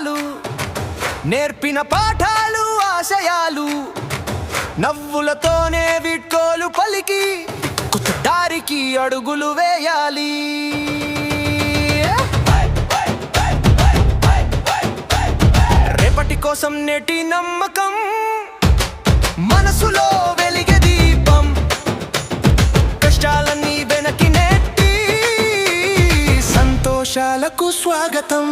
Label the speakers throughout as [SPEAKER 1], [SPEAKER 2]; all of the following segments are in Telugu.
[SPEAKER 1] చాలు నేర్పిన పాఠాలు ఆశయాలు నవ్వులతోనే విట్కోలు పలికి కొత్త దారికి అడుగులు వేయాలి. రేపటి కోసం నేటి నమ్మకం మనసులో వెలిగే దీపం కష్టాలన్నీ వెనక్కి నెట్టి సంతోషాలకు స్వాగతం.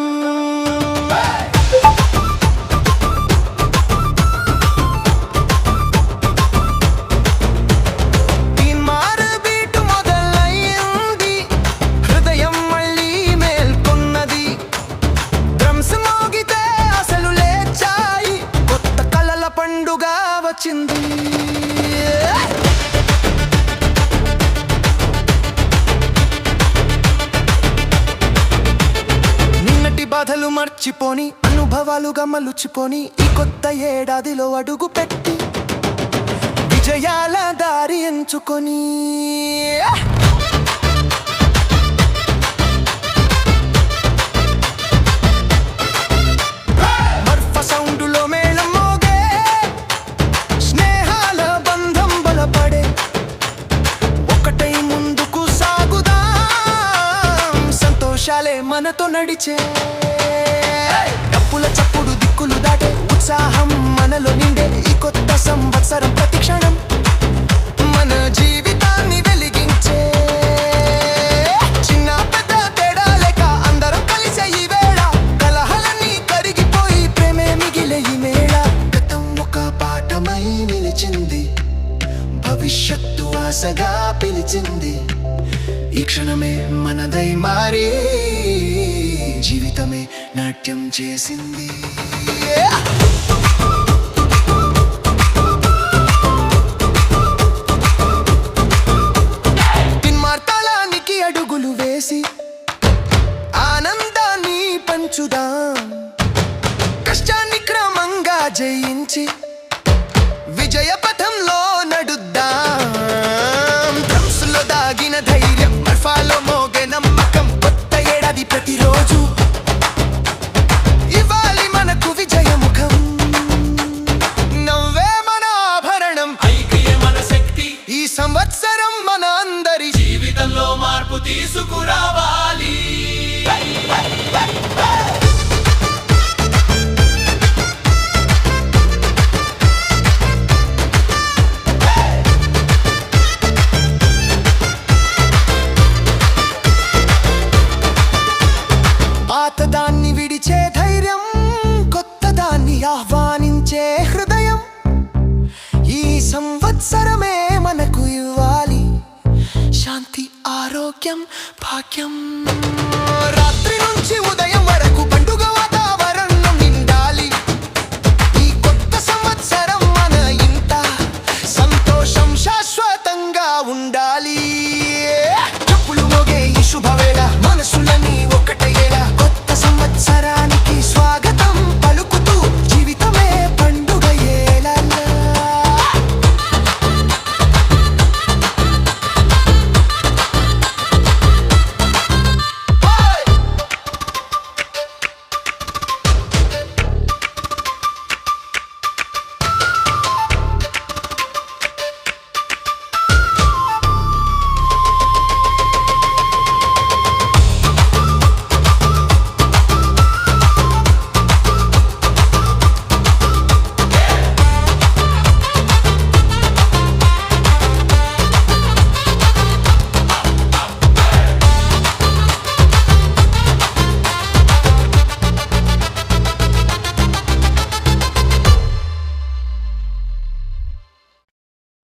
[SPEAKER 1] నిన్నటి బాధలు మర్చిపోని అనుభవాలుగా మలుచిపోని ఈ కొత్త ఏడాదిలో అడుగు పెట్టి విజయాల దారి ఎంచుకొని. మనతో నడిచే. డప్పుల చప్పుడు దిక్కులు దాటే ఉత్సాహం మనలో నిండే ఈ కొత్త సంవత్సరం ప్రతి క్షణం. మన జీవితాన్ని వెలిగించే. చిన్న పెద్ద తేడా లేక అందరం కలిసే ఈ వేళ. కలహలన్నీ కరిగిపోయి ప్రేమే మిగిలే ఈ మేళ. గతం ఒక పాఠమై నిలిచింది. భవిష్యత్తు ఆశగా పిలిచింది. ఈ క్షణమే మనదై మారే. జీవితమే నాట్యం చేసింది. తిన్మార్తాళానికి అడుగులు వేసి ఆనందాన్ని పంచుదాం. కష్టాన్ని క్రమంగా జయించి పాత దాన్ని విడిచే ధైర్యం కొత్త దాన్ని ఆహ్వానించే హృదయం. ఈ సంవత్సరమే మనకు ఇవ్వాలి శాంతి ఆరోగ్యం భాగ్యం.